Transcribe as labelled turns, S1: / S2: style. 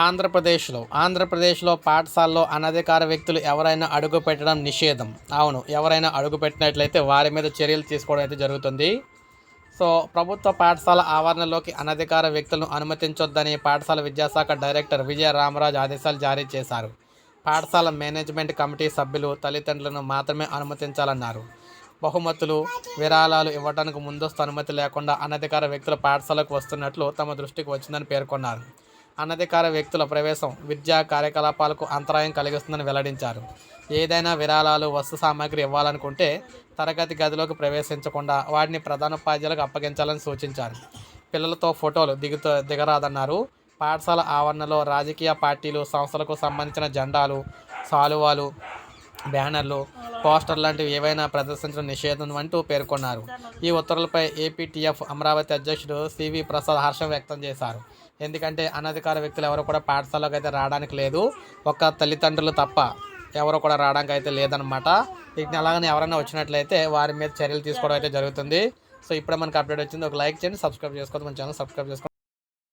S1: ఆంధ్రప్రదేశ్లో ఆంధ్రప్రదేశ్లో పాఠశాలలో అనధికార వ్యక్తులు ఎవరైనా అడుగు పెట్టడం నిషేధం. అవును ఎవరైనా అడుగు పెట్టినట్లయితే వారి మీద చర్యలు తీసుకోవడం అయితే జరుగుతుంది. సో ప్రభుత్వ పాఠశాల ఆవరణలోకి అనధికార వ్యక్తులను అనుమతించొద్దని పాఠశాల విద్యాశాఖ డైరెక్టర్ విజయ రామరాజు ఆదేశాలు జారీ చేశారు. పాఠశాల మేనేజ్మెంట్ కమిటీ సభ్యులు తల్లిదండ్రులను మాత్రమే అనుమతించాలన్నారు. బహుమతులు విరాళాలు ఇవ్వడానికి ముందస్తు అనుమతి లేకుండా అనధికార వ్యక్తులు పాఠశాలకు వస్తున్నట్లు తమ దృష్టికి వచ్చిందని పేర్కొన్నారు. అనధికార వ్యక్తుల ప్రవేశం విద్యా కార్యకలాపాలకు అంతరాయం కలిగిస్తుందని వెల్లడించారు. ఏదైనా విరాళాలు వస్తు సామాగ్రి ఇవ్వాలనుకుంటే తరగతి గదిలోకి ప్రవేశించకుండా వాటిని ప్రధానోపాధ్యాయులకు అప్పగించాలని సూచించారు. పిల్లలతో ఫోటోలు దిగుతూ దిగరాదన్నారు. పాఠశాల ఆవరణలో రాజకీయ పార్టీలు సంస్థలకు సంబంధించిన జెండాలు సాలువాలు బ్యానర్లు పోస్టర్ లాంటివి ఏవైనా ప్రదర్శించడం నిషేధం అంటూ పేర్కొన్నారు. ఈ ఉత్తర్వులపై ఏపీటీఎఫ్ అమరావతి అధ్యక్షుడు సివి ప్రసాద్ హర్షం వ్యక్తం చేశారు. ఎందుకంటే అనధికార వ్యక్తులు ఎవరు కూడా పాఠశాలకు అయితే రావడానికి లేదు. ఒక్క తల్లిదండ్రులు తప్ప ఎవరు కూడా రావడానికి అయితే లేదనమాట వీటిని అలాగని ఎవరైనా వచ్చినట్లయితే వారి మీద చర్యలు తీసుకోవడం అయితే జరుగుతుంది. సో ఇప్పుడే మనకు అప్డేట్ వచ్చింది. ఒక లైక్ చేయండి సబ్స్క్రైబ్ చేసుకోవద్దు. మన ఛానల్ సబ్స్క్రైబ్ చేసుకోండి.